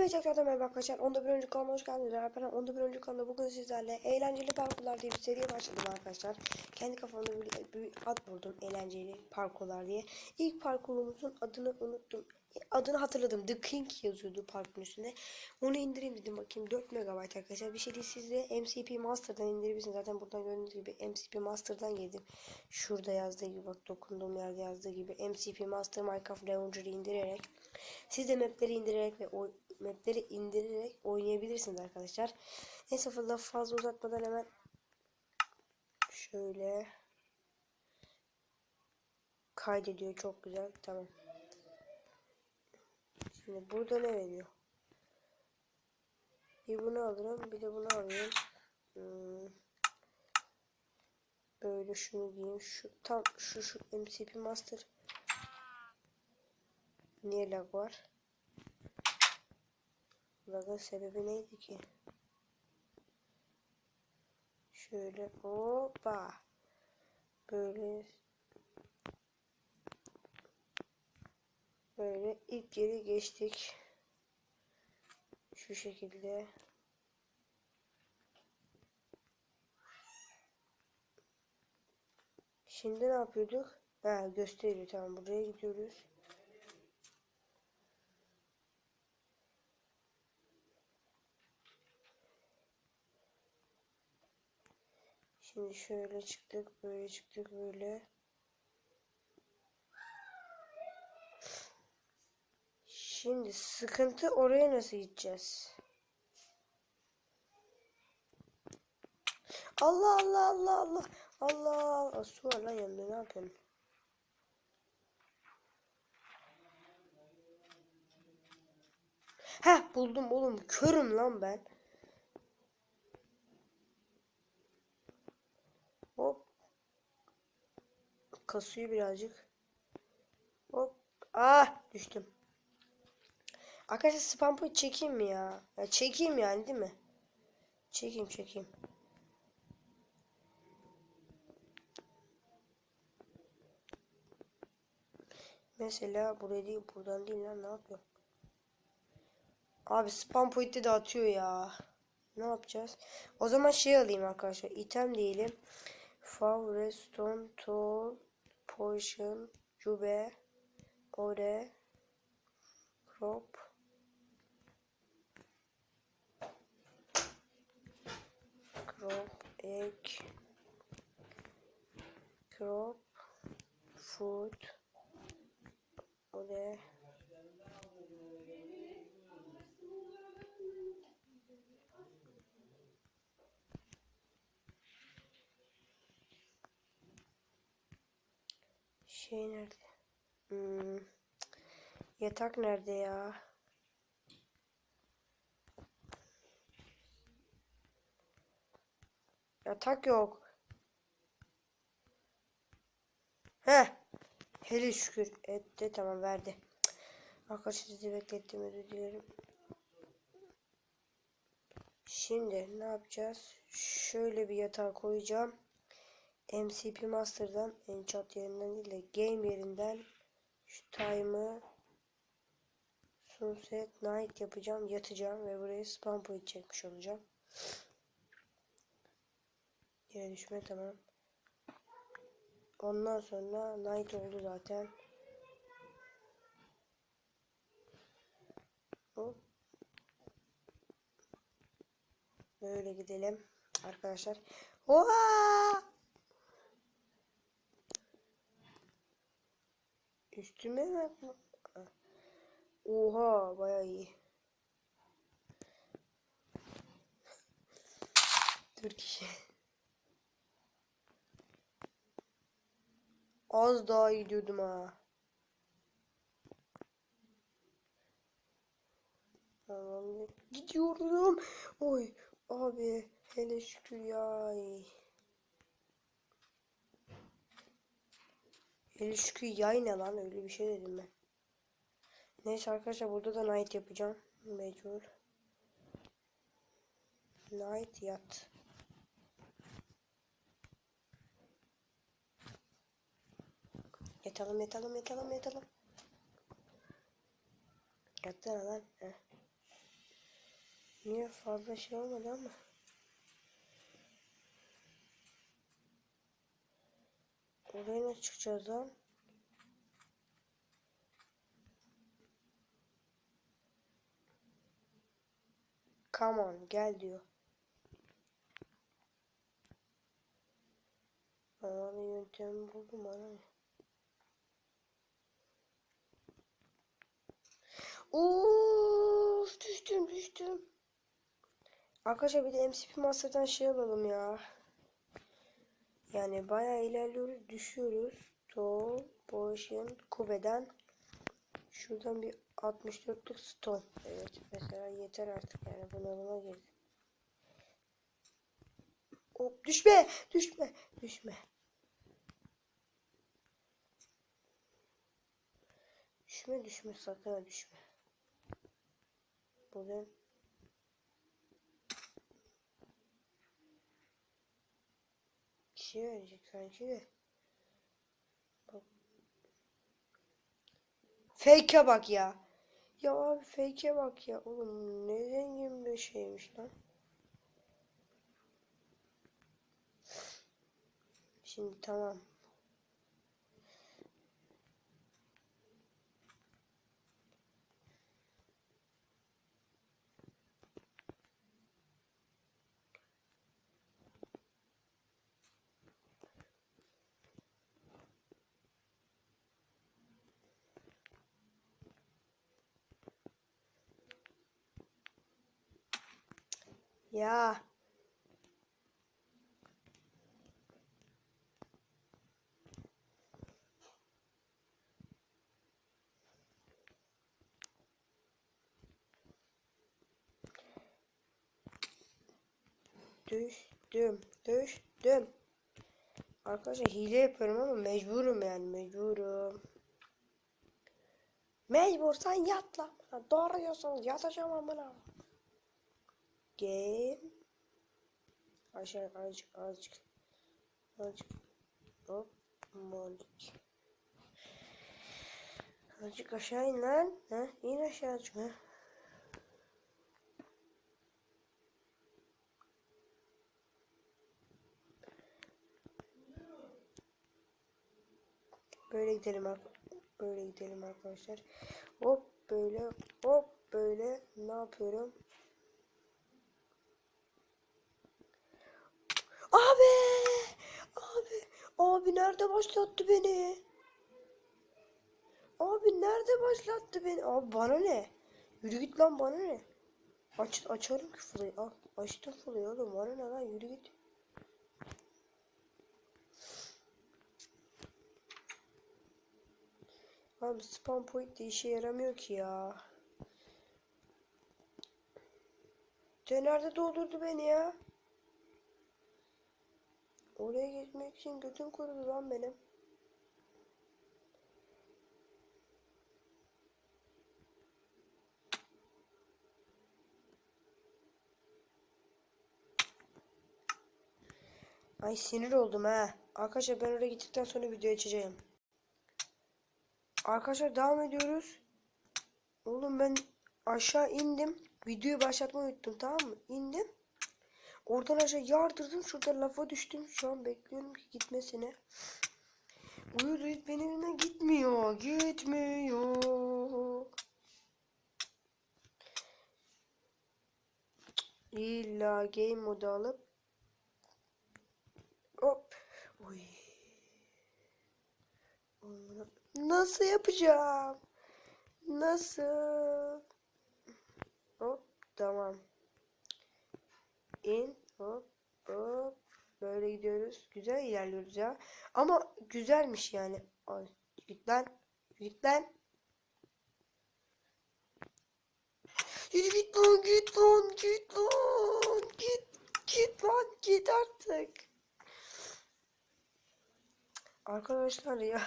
Hepinize tekrardan merhaba arkadaşlar. Onda bir önceki kanalıma hoş geldiniz. Ben onda bir önceki kanalda bugün sizlerle eğlenceli parkurlar diye bir seriye başladım arkadaşlar. Kendi kafamda bir, bir ad buldum. Eğlenceli parkurlar diye. İlk parkurumuzun adını unuttum. Adını hatırladım. The King yazıyordu parkurun üstünde. Onu indireyim dedim bakayım. 4 MB arkadaşlar. Bir şey değil siz de MCP Master'dan indirebilirsiniz. Zaten buradan gördüğünüz gibi MCP Master'dan girdim. Şurada yazdığı gibi bak dokunduğum yerde yazdığı gibi MCP Master Minecraft Launcher'ı indirerek siz de mapleri indirerek ve o mapleri indirerek oynayabilirsiniz arkadaşlar. Neyse fazla uzatmadan hemen şöyle kaydediyor çok güzel tamam. Şimdi burada ne veriyor? Bir bunu alırım bir de bunu alıyorum. Hmm. Böyle şunu giyeyim. Şu tam şu şu MCP Master. Niye lag var? Lagın sebebi neydi ki? Şöyle hoppa. Böyle böyle ilk yeri geçtik. Şu şekilde. Şimdi ne yapıyorduk? Ha gösteriyor tamam buraya gidiyoruz. Şimdi şöyle çıktık, böyle çıktık, böyle. Şimdi sıkıntı oraya nasıl gideceğiz? Allah Allah Allah Allah Allah Allah su var lan yanında ne yapıyorsun? Heh buldum oğlum körüm lan ben. Hop. Kasıyor birazcık. Hop. Ah düştüm. Arkadaşlar spam point çekeyim mi ya? ya? Çekeyim yani değil mi? Çekeyim çekeyim. Mesela buraya değil buradan değil lan ne yapıyor? Abi spam point'i de atıyor ya. Ne yapacağız? O zaman şey alayım arkadaşlar. İtem diyelim. Fav, Redstone, Tool, Potion, Cube, Ore, Crop. Crop, Egg, Crop, Food, Ore. Şey nerede? Hmm. Yatak nerede ya? Yatak yok. He. Hele şükür etti tamam verdi. Arkadaşlar sizi beklettim özür. Şimdi ne yapacağız? Şöyle bir yatağı koyacağım. MCP Master'dan Enchant yerinden değil de Game yerinden şu time'ı Sunset Night yapacağım. Yatacağım ve buraya spam point çekmiş olacağım. Yere düşme tamam. Ondan sonra Night oldu zaten. Hop. Böyle gidelim arkadaşlar. Oha! Üstüme mi? Oha baya iyi. Dur kişi. Az daha gidiyordum ha. Gidiyorum. Oy abi hele şükür ya. Şükür yay ne lan öyle bir şey dedim ben. Neyse arkadaşlar burada da night yapacağım. Mecbur. Night yat. Yatalım yatalım yatalım yatalım. Yatsana lan. Heh. Niye fazla şey olmadı ama. Oraya nasıl çıkacağız lan? Come on gel diyor. Ama bir yöntemi buldum bana ne? Uf düştüm düştüm. Arkadaşlar bir de MCP Master'dan şey alalım ya. Yani bayağı ilerliyoruz düşüyoruz. Stone, Potion, Kube'den. Şuradan bir 64'lük stone. Evet mesela yeter artık yani bunalıma girdi. Hop düşme düşme düşme. Düşme düşme sakın düşme. Buradan şey verecek sanki de. Bak. Fake'e bak ya. Ya abi fake'e bak ya. Oğlum ne zengin bir şeymiş lan. Şimdi tamam. Ya. Düştüm. Düştüm. Arkadaşlar hile yapıyorum ama mecburum yani mecburum. Mecbursan yat lan. Doğru yatacağım amına. Game. Aşağı azıcık azıcık. Azıcık. Hop. Monik. Azıcık aşağı in lan. Ha, in aşağı azıcık. Ha. Böyle gidelim böyle gidelim arkadaşlar. Hop böyle hop böyle ne yapıyorum? Abi! Abi! Nerede başlattı beni? Abi nerede başlattı beni? Abi bana ne? Yürü git lan bana ne? Aç, açarım fırlayı. Al. Açtım fırlayı oğlum. Bana ne lan? Yürü git. Abi spam point de işe yaramıyor ki ya. De nerede doldurdu beni ya? Oraya gitmek için götüm kurudu lan benim. Ay sinir oldum ha. Arkadaşlar ben oraya gittikten sonra video açacağım. Arkadaşlar devam ediyoruz. Oğlum ben aşağı indim. Videoyu başlatmayı unuttum tamam mı? İndim. Oradan aşağı yardırdım. Şurada lafa düştüm. Şu an bekliyorum ki gitmesine. Uyudu hiç benim elimden gitmiyor. Gitmiyor. İlla game modu alıp hop. Onu Nasıl yapacağım? Nasıl? Hop tamam. İn hop hop böyle gidiyoruz. Güzel ilerliyoruz ya. Ama güzelmiş yani. Ay, lan. Yürü git lan git lan git lan git git lan git artık. Arkadaşlar ya.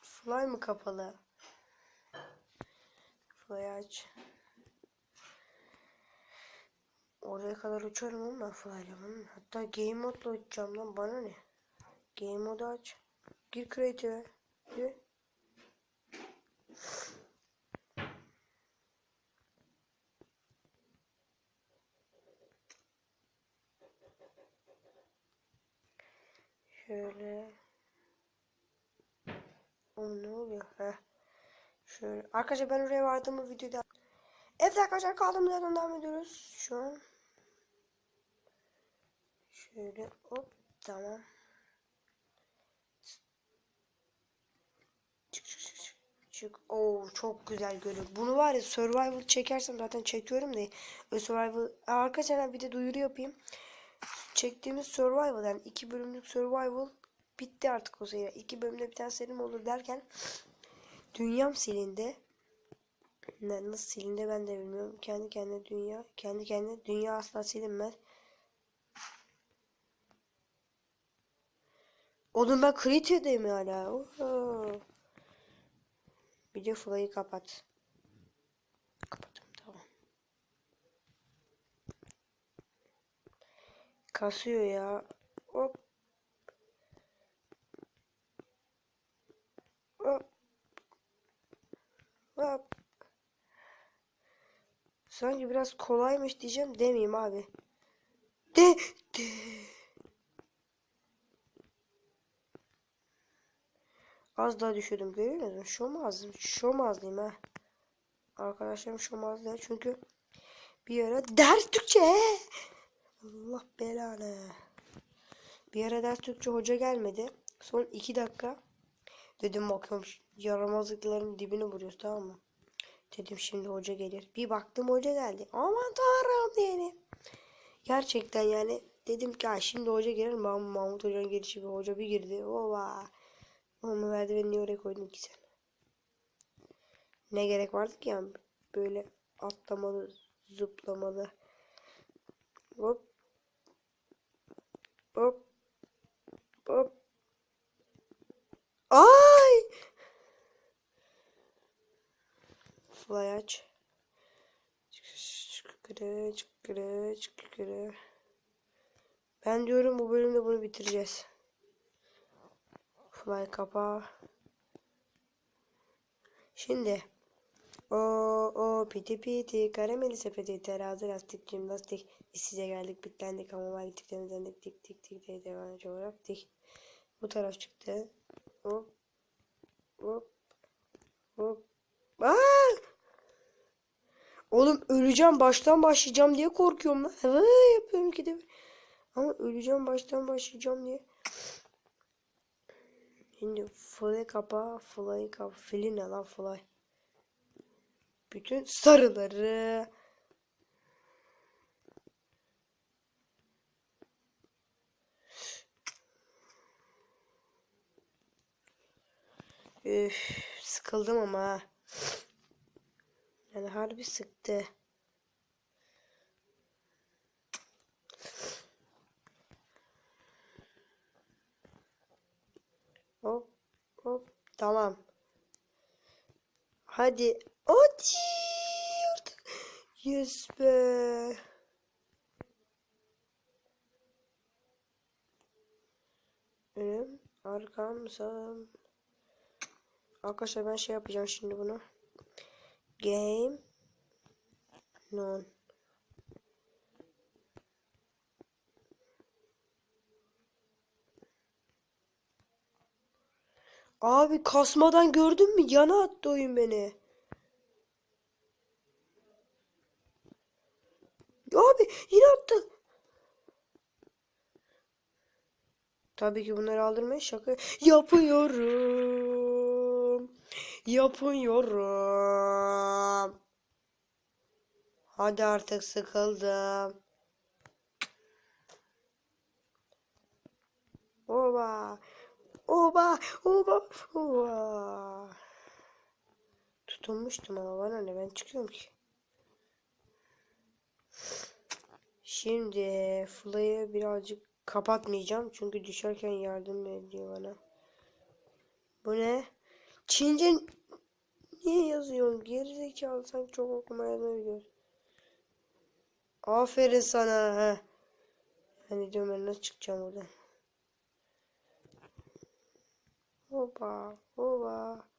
Fly mı kapalı? Fly aç. Oraya kadar uçarım ama flylamın. Hatta game modla uçacağım lan bana ne? Game modu aç. Gir creative'e. Gir. Şöyle. Oğlum ne oluyor? Heh. Şöyle. Arkadaşlar ben oraya vardığımı videoda Evet arkadaşlar kaldığımız yerden devam ediyoruz. Şu an Şöyle hop tamam. Çık çık çık çık. Çık. Oo çok güzel görünüyor. Bunu var ya survival çekersem zaten çekiyorum da. Survival arkadaşlar bir de duyuru yapayım. Çektiğimiz survival yani iki bölümlük survival bitti artık o seri. İki bölümde bir tane serim olur derken dünyam silindi. Ne, nasıl silindi ben de bilmiyorum. Kendi kendine dünya, kendi kendine dünya asla silinmez. Oğlum ben Creative'deyim hala. Oho. Bir de Fly'ı kapat. Kapattım tamam. Kasıyor ya. Hop. Hop. Hop. Sanki biraz kolaymış diyeceğim demeyeyim abi. De, de. Az daha düşüyordum görüyor musun? Şomazlıyım. Şomazlıyım ha. Arkadaşlarım şomazlı çünkü bir ara ders Türkçe. Allah belanı. Bir ara ders Türkçe hoca gelmedi. Son iki dakika dedim bakıyorum yaramazlıkların dibine vuruyoruz tamam mı? Dedim şimdi hoca gelir. Bir baktım hoca geldi. Aman tanrım diyelim. Gerçekten yani dedim ki şimdi hoca gelir. Mahmut, Mahmut hocanın gelişi bir hoca bir girdi. Ova. Onu verdi ve niye oraya koydum ki sen? Ne gerek vardı ki yani böyle atlamalı, zıplamalı. Hop. Hop. Hop. Ay! Fly aç. Çıkırı, çıkırı, çıkırı. Ben diyorum bu bölümde bunu bitireceğiz. Fly kapa. Şimdi. O o piti piti karameli sepeti terazi lastik jimnastik biz size geldik bitlendik ama var gittiklerimizden dik dik dik dik diye devam olarak dik. Bu taraf çıktı. Hop. Hop. Hop. Aa! Oğlum öleceğim baştan başlayacağım diye korkuyorum lan. Hı, yapıyorum ki de. Ama öleceğim baştan başlayacağım diye. Şimdi fly kapa, fly kapa. Fili ne lan fly? Bütün sarıları. Üf, sıkıldım ama. Yani harbi sıktı. Hop hop tamam. Hadi. Hadi. Yes be. Önüm, arkam, sağım. Arkadaşlar ben şey yapacağım şimdi bunu. Game. Non. Abi kasmadan gördün mü? Yana attı oyun beni. Abi yine attı. Tabii ki bunları aldırmaya şaka yapıyorum. Yapıyorum. Hadi artık sıkıldım. Oba. Oba. Oba. Oba. Tutunmuştum ama bana ne ben çıkıyorum ki. Şimdi Fly'ı birazcık kapatmayacağım çünkü düşerken yardım ediyor bana. Bu ne? Çince niye yazıyorsun? Gerizekalı sanki çok okuma yazma biliyorsun. Aferin sana. He. Hani diyorum ben nasıl çıkacağım buradan. 不吧，不吧。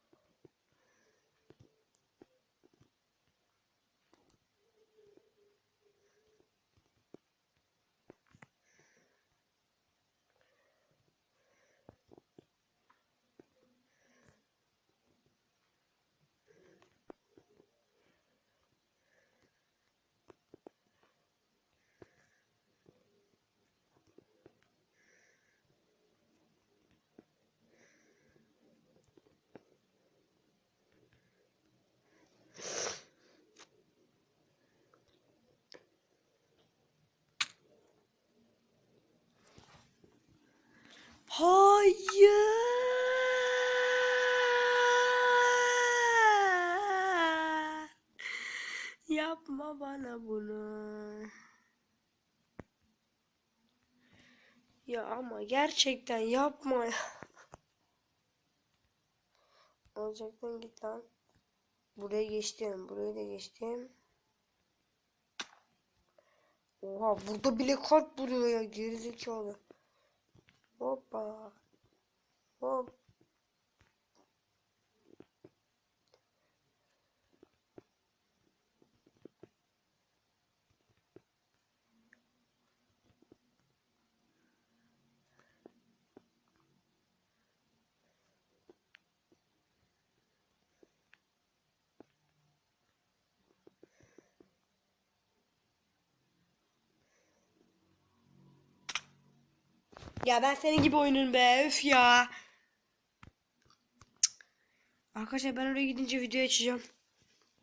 Hayır. Yapma bana bunu. Ya ama gerçekten yapma ya. Olacaktın git lan. Buraya geçtim. Buraya da geçtim. Oha burada bile kalp vuruyor ya gerizekalı. Hoppa. Hop. Ya ben senin gibi oynarım be öf ya. Arkadaşlar ben oraya gidince video açacağım.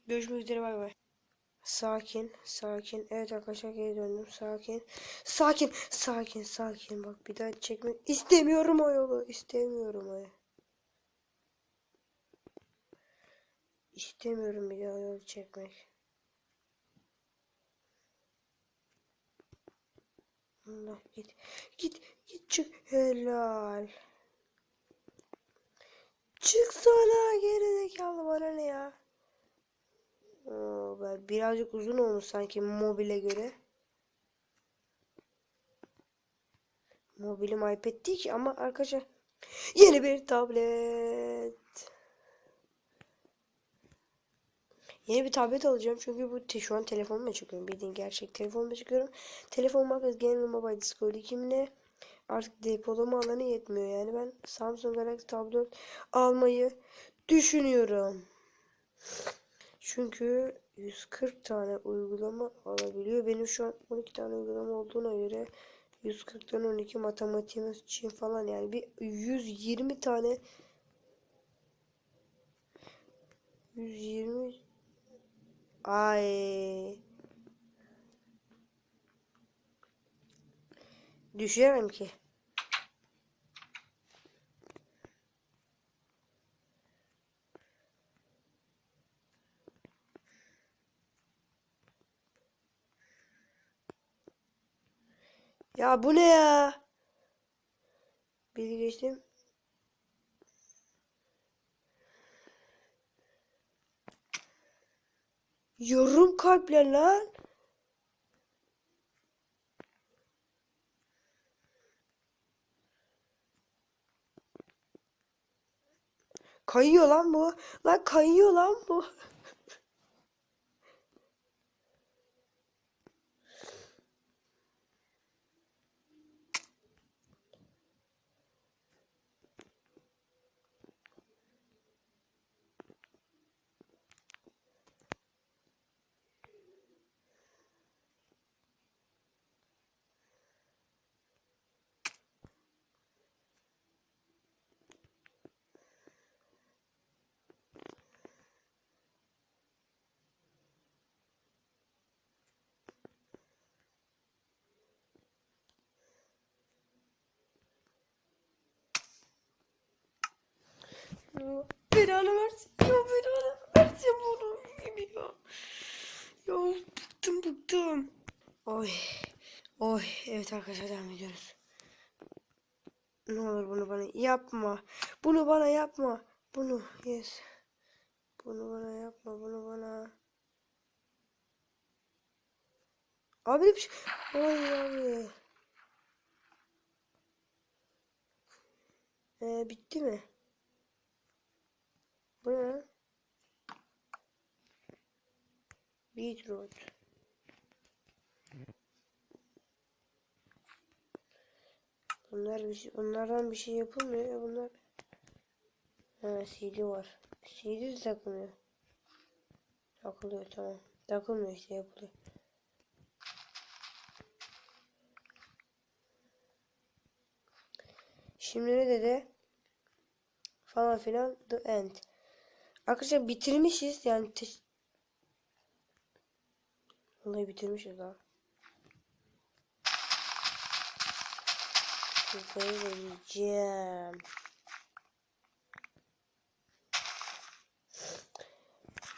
Görüşmek üzere bay bay. Sakin, sakin. Evet arkadaşlar geri döndüm. Sakin. Sakin, sakin, sakin. Bak bir daha çekmek istemiyorum o yolu. İstemiyorum o. İstemiyorum bir daha yol çekmek. Allah git. Git. Git çık. Helal. Çık sana geri zekalı bana ne ya? Oo, birazcık uzun olmuş sanki mobile göre. Mobilim iPad değil ki ama arkadaşlar yeni bir tablet. Yeni bir tablet alacağım çünkü bu te şu an telefonuma çıkıyorum. Bildiğin gerçek telefonuma çıkıyorum. Telefon markası Game Mobile Discord 2000'e artık depolama alanı yetmiyor. Yani ben Samsung Galaxy Tab 4 almayı düşünüyorum. Çünkü 140 tane uygulama alabiliyor. Benim şu an 12 tane uygulama olduğuna göre 140'tan 12 matematiğimiz için falan yani bir 120 tane 120 Ay. Düşüremem ki. Ya bu ne ya? Biri geçtim. Yorum kalpler lan. Kayıyor lan bu. Lan kayıyor lan bu. Ya belanı versin. Ya belanı versin bunu. Ya. Ya bıktım bıktım. Oy. Oy. Evet arkadaşlar devam ediyoruz. Ne olur bunu bana yapma. Bunu bana yapma. Bunu yes. Bunu bana yapma. Bunu bana. Abi bir şey. Oy abi. Ee, bitti mi? Bu ne? Beetroot. Bunlar bir şey, bunlardan bir şey yapılmıyor ya bunlar. Ha CD var. CD de takılmıyor. Takılıyor tamam. Takılmıyor işte yapılıyor. Şimdi ne dedi? Falan filan the end. Arkadaşlar bitirmişiz yani te- Vallahi bitirmişiz ha. Sizleri vereceğim.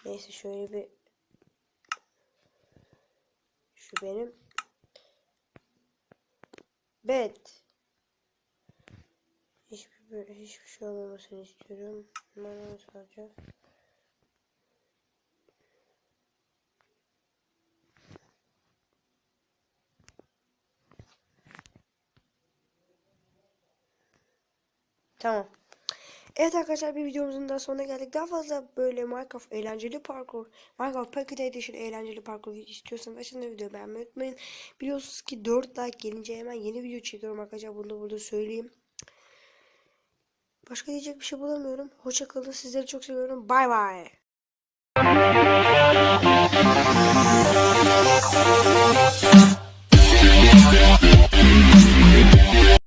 Neyse şöyle bir şu benim bed hiçbir hiçbir şey olmamasını istiyorum. Bana nasıl alacağız? Tamam. Evet arkadaşlar bir videomuzun daha sonuna geldik. Daha fazla böyle Minecraft eğlenceli parkur, Minecraft Pocket Edition eğlenceli parkur istiyorsanız aşağıda videoyu beğenmeyi unutmayın. Biliyorsunuz ki 4 like gelince hemen yeni video çekiyorum arkadaşlar. Bunu da burada söyleyeyim. Başka diyecek bir şey bulamıyorum. Hoşça kalın. Sizleri çok seviyorum. Bay bay.